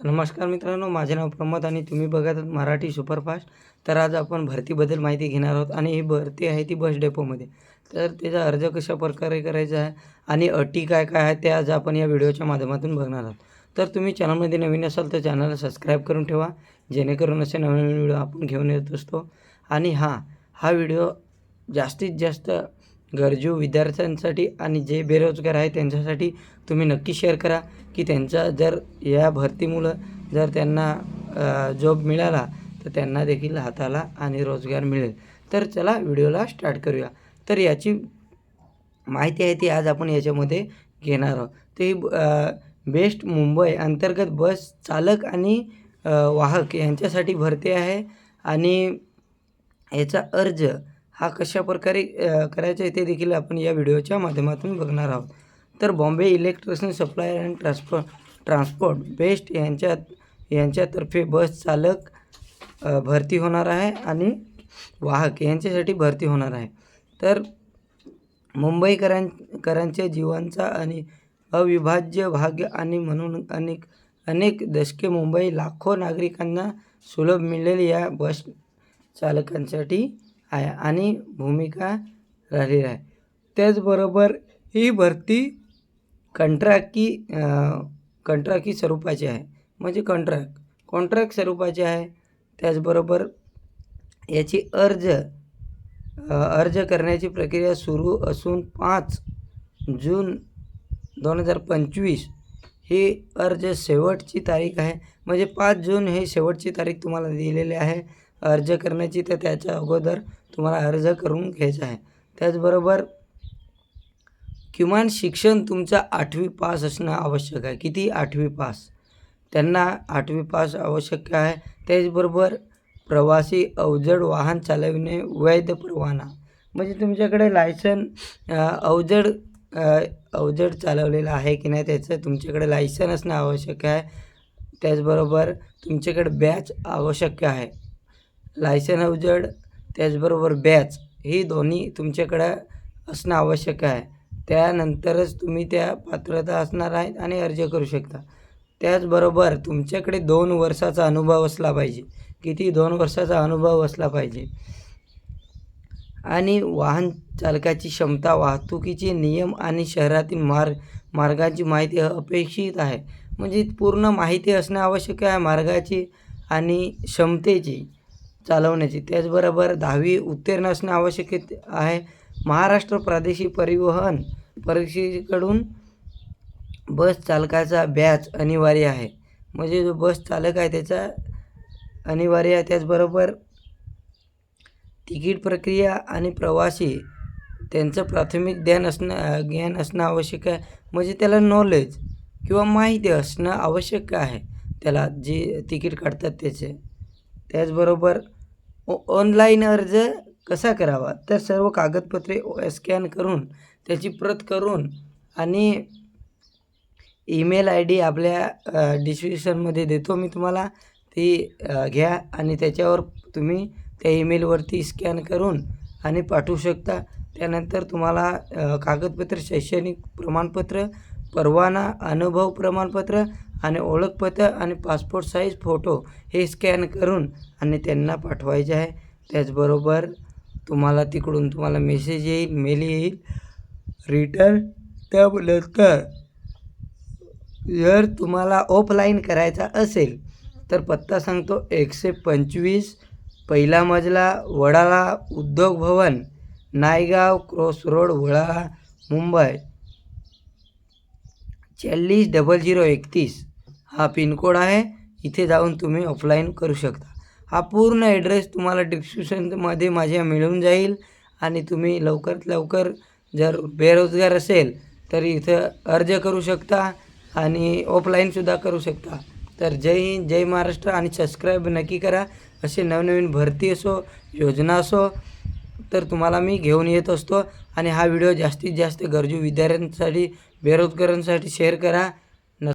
तर नमस्कार मित्रांनो माझे नाव प्रमोद आणि तुम्ही बघत आहात मराठी सुपरफास्ट. तर आज आपण भरतीबद्दल माहिती घेणार आहोत आणि ही भरती आहे ती बस डेपोमध्ये. तर त्याचा अर्ज कशा प्रकारे करायचा आहे आणि अटी काय काय आहे ते आज आपण या व्हिडिओच्या माध्यमातून बघणार आहोत. तर तुम्ही चॅनलमध्ये नवीन असाल तर चॅनलला सबस्क्राईब करून ठेवा जेणेकरून असे नवीन नवीन व्हिडिओ आपण घेऊन येत असतो. आणि हां हा व्हिडिओ जास्तीत जास्त गरजू विद्यार्थ्यांसाठी आणि जे बेरोजगार आहे त्यांच्यासाठी तुम्ही नक्की शेअर करा की त्यांचा जर या भरतीमुळं जर त्यांना जॉब मिळाला तर त्यांना देखील हाताला आणि रोजगार मिळेल. तर चला व्हिडिओला स्टार्ट करूया. तर याची माहिती आहे ती आज आपण याच्यामध्ये घेणार आहोत. ते बेस्ट मुंबई अंतर्गत बस चालक आणि वाहक यांच्यासाठी भरती आहे आणि याचा अर्ज हा कशा प्रकारे करायचा आहे ते देखील आपण या व्हिडिओच्या माध्यमातून बघणार आहोत. तर Bombay electrician supplier and transport transport BEST यांच्या यांच्यातर्फे बस चालक भरती होणार आहे आणि वाहक यांच्यासाठी भरती होणार आहे. तर मुंबईकरां करांच्या जीवांचा आणि अविभाज्य भाग्य आणि म्हणून अनेक अनेक दशके मुंबई लाखो नागरिकांना सुलभ मिळेल या बस चालकांसाठी. आहे आणि भूमिका राहिलेली आहे. त्याचबरोबर ही भरती कंट्राकी कंट्राकी स्वरूपाची आहे. म्हणजे कॉन्ट्रॅक्ट कॉन्ट्रॅक्ट स्वरूपाची आहे. त्याचबरोबर याची अर्ज अर्ज करण्याची प्रक्रिया सुरू असून पाच जून दोन हजार पंचवीस ही अर्ज शेवटची तारीख आहे. म्हणजे पाच जून हे शेवटची तारीख तुम्हाला दिलेली आहे. अर्ज करण्याची तर त्याच्या अगोदर तुम्हाला अर्ज करून घ्यायचा आहे. त्याचबरोबर किमान शिक्षण तुमचं आठवी पास असणं आवश्यक आहे. किती आठवी पास? त्यांना आठवी पास आवश्यक आहे. त्याचबरोबर प्रवासी अवजड वाहन चालविणे वैध परवाना. म्हणजे तुमच्याकडे लायसन अवजड अवजड चालवलेलं आहे की नाही त्याचं तुमच्याकडे लायसन असणं आवश्यक आहे. त्याचबरोबर तुमच्याकडे बॅच आवश्यक आहे. लायसन अवजड त्याचबरोबर बॅच ही दोन्ही तुमच्याकडं असणं आवश्यक आहे. त्यानंतरच तुम्ही त्या पात्रता असणार आहेत आणि अर्ज करू शकता. त्याचबरोबर तुमच्याकडे दोन वर्षाचा अनुभव असला पाहिजे. किती? दोन वर्षाचा अनुभव असला पाहिजे. आणि वाहन चालकाची क्षमता वाहतुकीचे नियम आणि शहरातील मार्ग मार्गाची माहिती अपेक्षित आहे. म्हणजे पूर्ण माहिती असणं आवश्यक आहे मार्गाची आणि क्षमतेची. चालवण्याची. त्याचबरोबर दहावी उत्तीर्ण असणं आवश्यक आहे. महाराष्ट्र प्रादेशिक परिवहन परीक्षेकडून बस चालकाचा बॅच अनिवार्य आहे. म्हणजे जो बस चालक आहे त्याचा अनिवार्य आहे. त्याचबरोबर तिकीट प्रक्रिया आणि प्रवासी त्यांचं प्राथमिक ज्ञान असणं ज्ञान असणं आवश्यक आहे. म्हणजे त्याला नॉलेज किंवा माहिती असणं आवश्यक आहे. त्याला जे तिकीट काढतात त्याचे. त्याचबरोबर ऑनलाईन अर्ज कसा करावा? तर सर्व कागदपत्रे स्कॅन करून त्याची प्रत करून आणि ईमेल आय डी आपल्या डिस्क्रिप्शनमध्ये देतो. मी तुम्हाला ती घ्या आणि त्याच्यावर तुम्ही त्या ईमेलवरती स्कॅन करून आणि पाठवू शकता. त्यानंतर तुम्हाला कागदपत्र शैक्षणिक प्रमाणपत्र परवाना अनुभव प्रमाणपत्र आणि ओळखपत्र आणि पासपोर्ट साईज फोटो हे स्कॅन करून आणि त्यांना पाठवायचे आहे. त्याचबरोबर तुम्हाला तिकडून तुम्हाला मेसेज येईल मेल येईल. रिटर्न त्यानंतर जर तुम्हाला ऑफलाईन करायचा असेल तर पत्ता सांगतो एकशे पंचवीस पहिला मजला वडाळा उद्योग भवन नायगाव क्रॉस रोड वडाळा मुंबई. चाळीस डबल झिरो एकतीस. हा पिनकोड आहे. इथे जाऊन तुम्ही ऑफलाईन करू शकता. हा पूर्ण ॲड्रेस तुम्हाला डिस्क्रिप्शनमध्ये माझ्या मिळून जाईल आणि तुम्ही लवकरात लवकर जर बेरोजगार असेल तर इथं अर्ज करू शकता आणि ऑफलाईनसुद्धा करू शकता. तर जय हिंद जय महाराष्ट्र आणि सबस्क्राईब नक्की करा. असे नवनवीन भरती असो योजना असो तर तुम्हाला मी घेऊन येत असतो. आणि हा व्हिडिओ जास्तीत जास्त गरजू विद्यार्थ्यांसाठी बेरोजगारांसाठी शेअर करा.